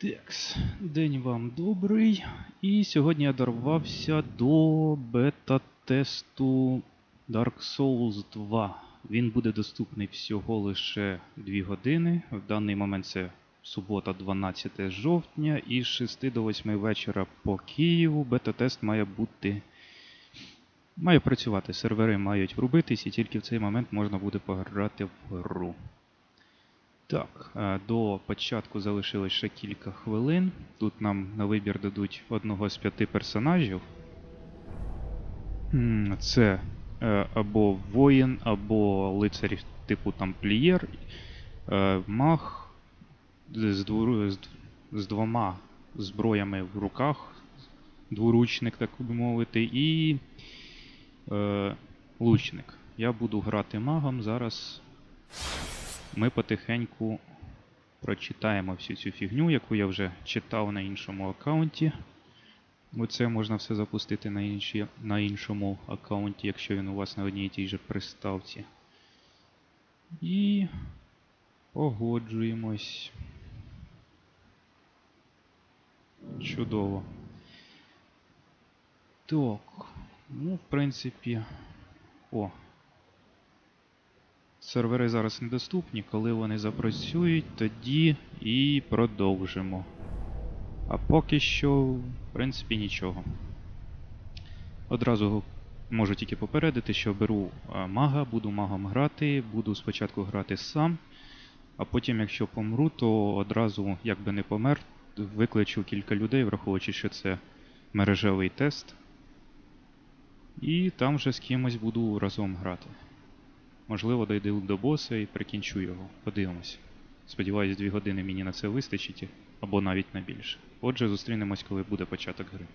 Текс, день вам добрий. І сьогодні я дорвався до бета-тесту Dark Souls 2. Він буде доступний всього лише 2 години. В даний момент це субота, 12 жовтня, і з 6 до 8 вечора по Києву бета-тест має бути. Має працювати, сервери мають врубитись, і тільки в цей момент можна буде пограти в гру. Так, е, до початку залишилось ще кілька хвилин. Тут нам на вибір дадуть одного з п'яти персонажів. Це е, або воїн, або лицар типу тамплієр, е, маг з, двору, з, двома зброями в руках, дворучник, так би мовити, і лучник. Я буду грати магом зараз ми потихеньку прочитаємо всю цю фігню, яку я вже читав на іншому аккаунті. Оце можна все запустити на, інші, на іншому аккаунті, якщо він у вас на одній і тій же приставці. І погоджуємось. Чудово. Так. Ну, в принципі. О, Сервери зараз недоступні. Коли вони запрацюють, тоді і продовжимо. А поки що, в принципі, нічого. Одразу можу тільки попередити, що беру мага, буду магом грати, буду спочатку грати сам, а потім, якщо помру, то одразу, як би не помер, викличу кілька людей, враховуючи, що це мережевий тест. І там вже з кимось буду разом грати. Можливо, дойду до боса і прикінчу його. Подивимось. Сподіваюсь, дві години мені на це вистачить, або навіть на більше. Отже, зустрінемось, коли буде початок гри.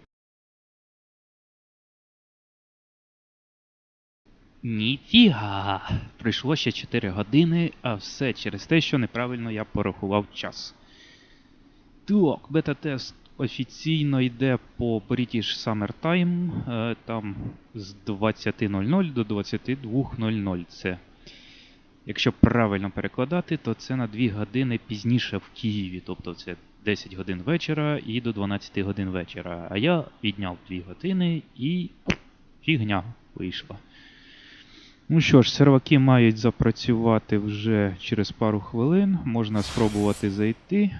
Ніфіга! Пройшло ще 4 години, а все через те, що неправильно я порахував час. Так, бета-тест офіційно йде по British Summer Time, е, там з 20.00 до 22.00. Це, якщо правильно перекладати, то це на 2 години пізніше в Києві. Тобто це 10 годин вечора і до 12 годин вечора. А я відняв 2 години і фігня вийшла. Ну що ж, серваки мають запрацювати вже через пару хвилин. Можна спробувати зайти.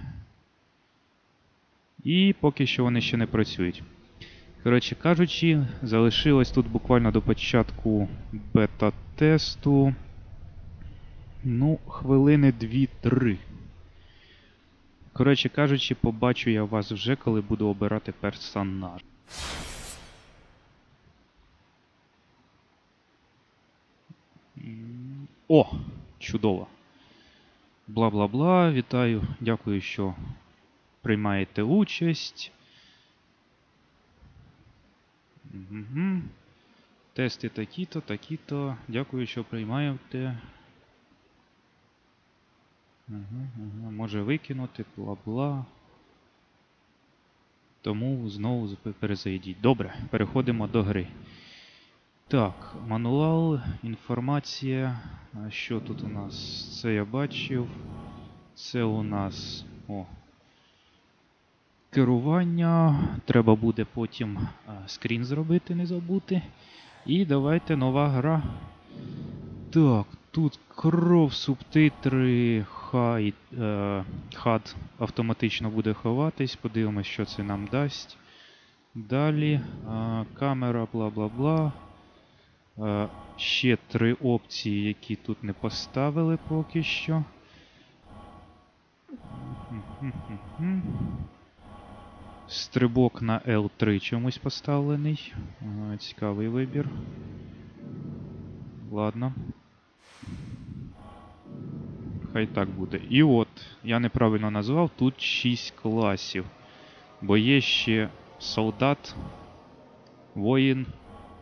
І поки що вони ще не працюють. Коротше кажучи, залишилось тут буквально до початку бета-тесту. Ну, хвилини 2-3. Коротше кажучи, побачу я вас вже, коли буду обирати персонаж. О! Чудово. Бла-бла-бла. Вітаю. Дякую, що приймаєте участь. Угу. Тести такі-то, такі-то. Дякую, що приймаєте. Угу, угу. Може викинути, бла-бла. Тому знову перезайдіть. Добре, переходимо до гри. Так, мануал, інформація. Що тут у нас? Це я бачив. Це у нас. О, керування. Треба буде потім скрін зробити, не забути. І давайте нова гра. Так, тут кров, субтитри, хай, е, хад автоматично буде ховатись. Подивимось, що це нам дасть. Далі. А, камера, бла бла бла. Е, ще три опції, які тут не поставили поки що. Стрибок на L3 чомусь поставлений. Цікавий вибір. Ладно. Хай так буде. І от, я неправильно назвав, тут 6 класів. Бо є ще солдат, воїн,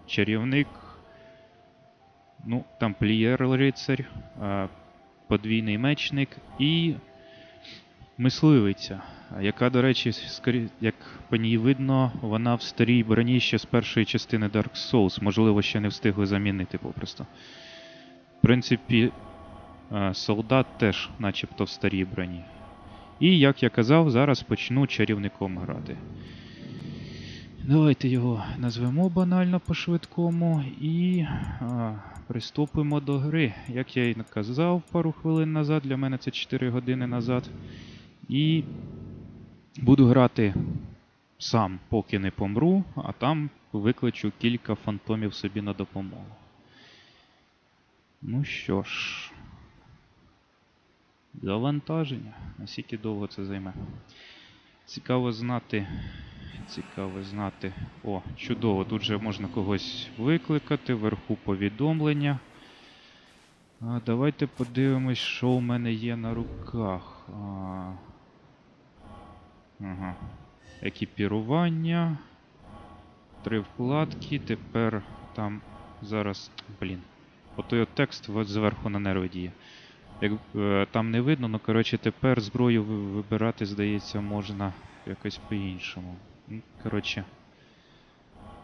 чарівник, ну, тамплієр рицарь, подвійний мечник і мисливиця, яка, до речі, як по ній видно, вона в старій броні ще з першої частини Dark Souls. Можливо, ще не встигли замінити попросту. В принципі, е, солдат теж, начебто, в старій броні. І, як я казав, зараз почну чарівником грати. Давайте його назвемо банально по-швидкому і а, приступимо до гри. Як я і казав пару хвилин назад, для мене це 4 години назад. І буду грати сам, поки не помру, а там викличу кілька фантомів собі на допомогу. Ну що ж. Завантаження. Наскільки довго це займе? Цікаво знати. Цікаво знати. О, чудово, тут же можна когось викликати, вверху повідомлення. А, давайте подивимось, що у мене є на руках. А, ага. Екіпірування. Три вкладки. Тепер там зараз. Блін. Отой от текст зверху на нерви діє. Як е, там не видно, ну коротше тепер зброю вибирати, здається, можна якось по-іншому. Коротше.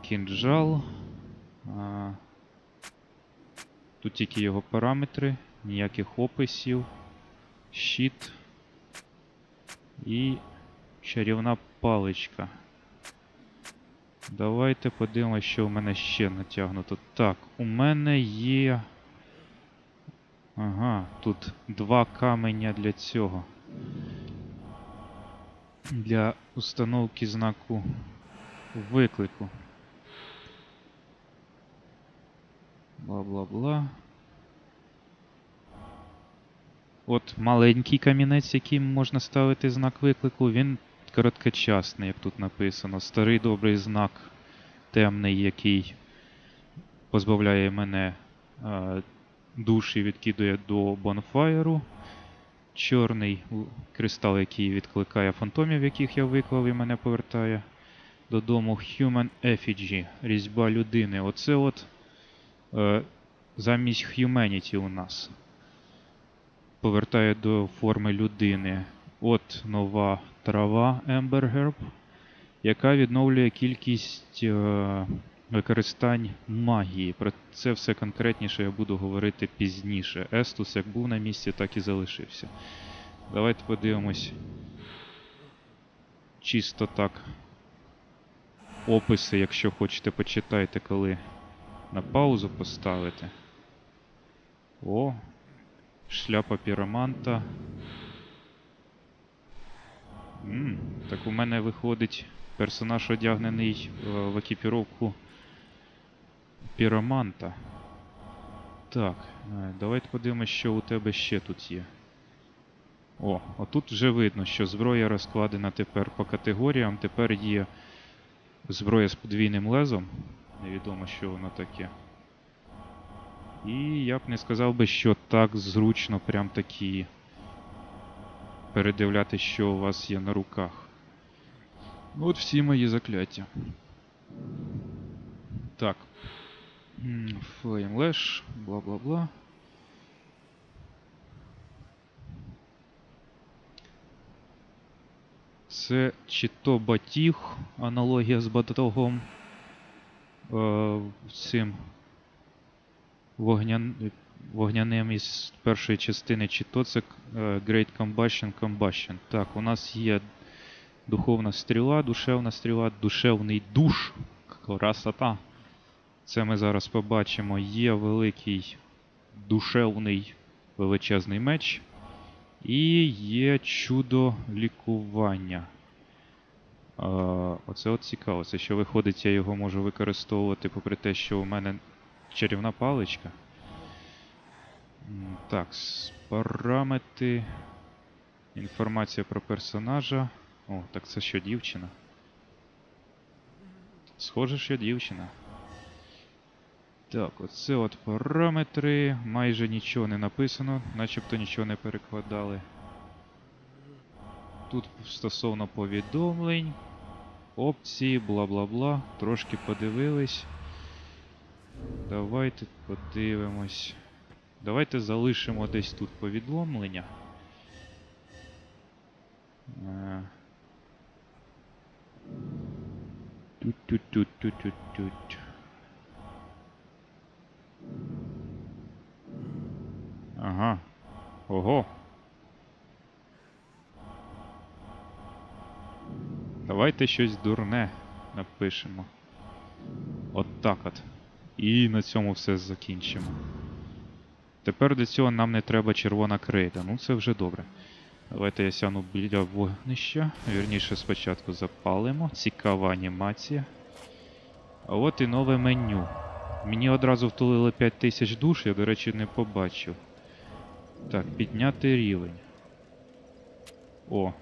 Кінжал. А, тут тільки його параметри, ніяких описів. Щит. І чарівна паличка. Давайте подивимося, що у мене ще натягнуто. Так, у мене є. Ага, тут два каменя для цього. Для установки знаку виклику. Бла-бла-бла. От маленький камінець, яким можна ставити знак виклику, він короткочасний, як тут написано. Старий добрий знак темний, який позбавляє мене е, душі, відкидує до бонфайру. Чорний кристал, який відкликає фантомів, яких я виклав і мене повертає додому. Human Effigy, різьба людини. Оце от е, замість Humanity у нас. Повертає до форми людини. От нова трава Ember Herb, яка відновлює кількість е, використань магії. Про це все конкретніше я буду говорити пізніше. Естус як був на місці, так і залишився. Давайте подивимось. Чисто так. Описи, якщо хочете, почитайте, коли на паузу поставити. О, шляпа піроманта. М, так у мене виходить персонаж одягнений е, в екіпіровку піроманта. Так, е, давайте подивимось, що у тебе ще тут є. О, отут вже видно, що зброя розкладена тепер по категоріям. Тепер є зброя з подвійним лезом. Невідомо, що воно таке. І я б не сказав би, що так зручно прям такі передивляти, що у вас є на руках. Ну, От всі мої закляття. Так. М, Flame Lash, бла-бла-бла. Це чи то батіг, аналогія з батогом. Е, цим вогнян... вогняним із першої частини, чи то це е, Great Combustion Combustion. Так, у нас є духовна стріла, душевна стріла, душевний душ. Красота. Це ми зараз побачимо. Є великий душевний величезний меч. І є чудо лікування. Оце от цікаво. Це що виходить, я його можу використовувати, попри те, що у мене чарівна паличка. Так, параметри. Інформація про персонажа. О, так це що, дівчина? Схоже, що дівчина. Так, оце от параметри. Майже нічого не написано, начебто нічого не перекладали. Тут стосовно повідомлень, опції, бла-бла-бла. Трошки подивились. Давайте подивимось. Давайте залишимо десь тут повідомлення. Е. Тють-тють-тють-тють-тють. Ага. Ого. Давайте щось дурне напишемо. От так от. І на цьому все закінчимо. Тепер до цього нам не треба червона крейда. Ну це вже добре. Давайте я сяну біля вогнища. Вірніше спочатку запалимо. Цікава анімація. А от і нове меню. Мені одразу втулили 5000 душ, я, до речі, не побачив. Так, підняти рівень. О.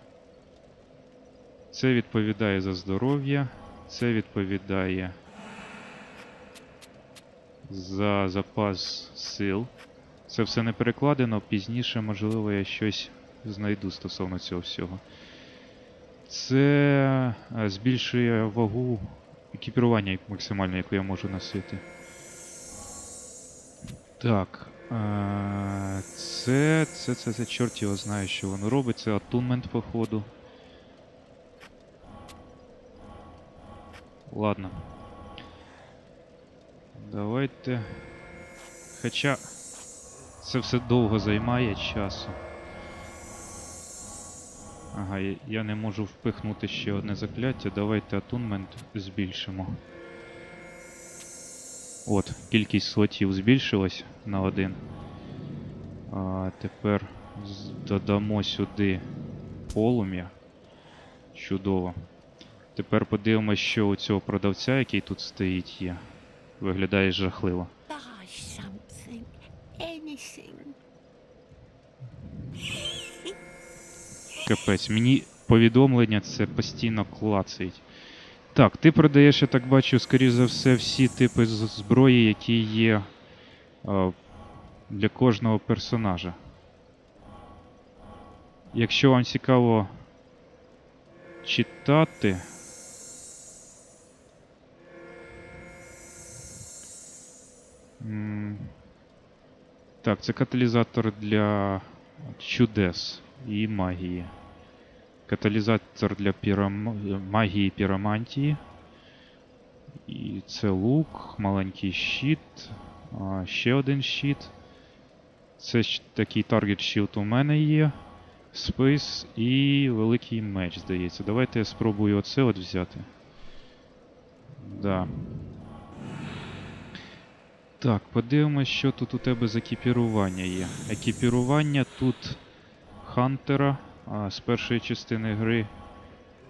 Це відповідає за здоров'я. Це відповідає за запас сил. Це все не перекладено, пізніше, можливо, я щось знайду стосовно цього всього. Це е, збільшує вагу екіпірування максимально, яку я можу носити. Так. е, Це, це, це, це, чорт його знає, що воно робить. Це атунмент, походу. Ладно. Давайте. Хоча це все довго займає часу. Ага, я- не можу впихнути ще одне закляття. Давайте атунмент збільшимо. От, кількість слотів збільшилась на один. А тепер додамо сюди полум'я. Чудово. Тепер подивимось, що у цього продавця, який тут стоїть, є. Виглядає жахливо. Anything. Капець, мені повідомлення це постійно клацають. Так, ти продаєш, я так бачу, скоріш за все, всі типи зброї, які є е, для кожного персонажа. Якщо вам цікаво читати. м, Так, це каталізатор для чудес і магії. Каталізатор для пірам... магії піромантії. І це лук, маленький щит, а, ще один щит. Це такий таргет shield у мене є. Спис і великий меч, здається. Давайте я спробую оце от взяти. Да. Так, подивимось, що тут у тебе з екіпірування є. Екіпірування тут Хантера а, з першої частини гри.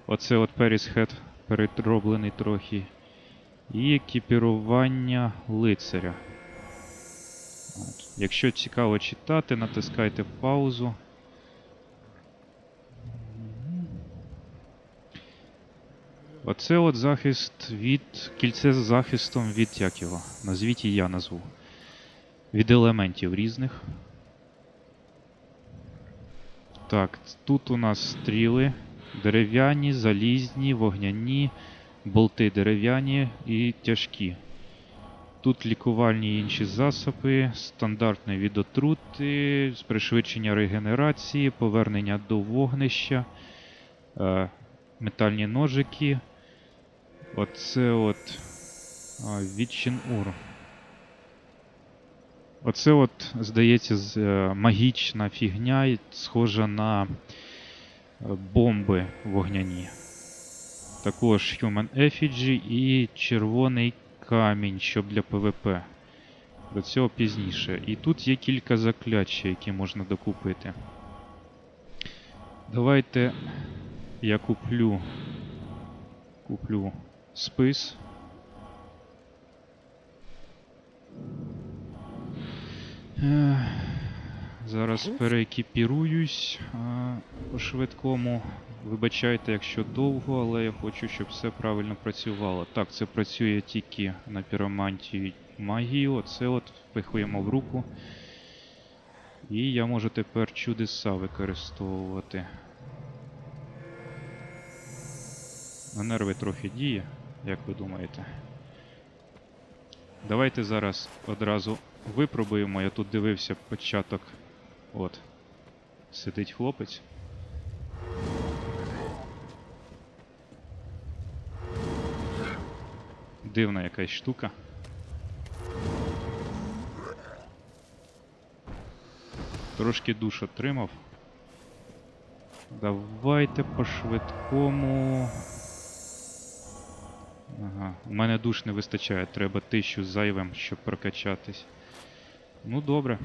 Оце от Періс Хед перероблений трохи. І екіпірування лицаря. От. Якщо цікаво читати, натискайте паузу. Оце от захист від. Кільце з захистом від як його? Назвіть і я назву. Від елементів різних. Так, тут у нас стріли дерев'яні, залізні, вогняні, болти дерев'яні і тяжкі. Тут лікувальні інші засоби, стандартне від отрути, пришвидшення регенерації, повернення до вогнища, е, метальні ножики. Оце от а, відчин ур. Оце от, здається, е, магічна фігня, схожа на е, бомби вогняні. Також Human Effigy і червоний камінь, щоб для ПВП. До цього пізніше. І тут є кілька заклять ще, які можна докупити. Давайте я куплю. Куплю спис. Зараз переекіпіруюсь по швидкому. Вибачайте, якщо довго, але я хочу, щоб все правильно працювало. Так, це працює тільки на піромантії магію. Оце от впихуємо в руку. І я можу тепер чудеса використовувати. На нерви трохи діє, як ви думаєте? Давайте зараз одразу випробуємо. Я тут дивився початок. От. Сидить хлопець. Дивна якась штука. Трошки душ отримав. Давайте по швидкому Ага, у мене душ не вистачає, треба тисячу зайвим, щоб прокачатись. Ну добре.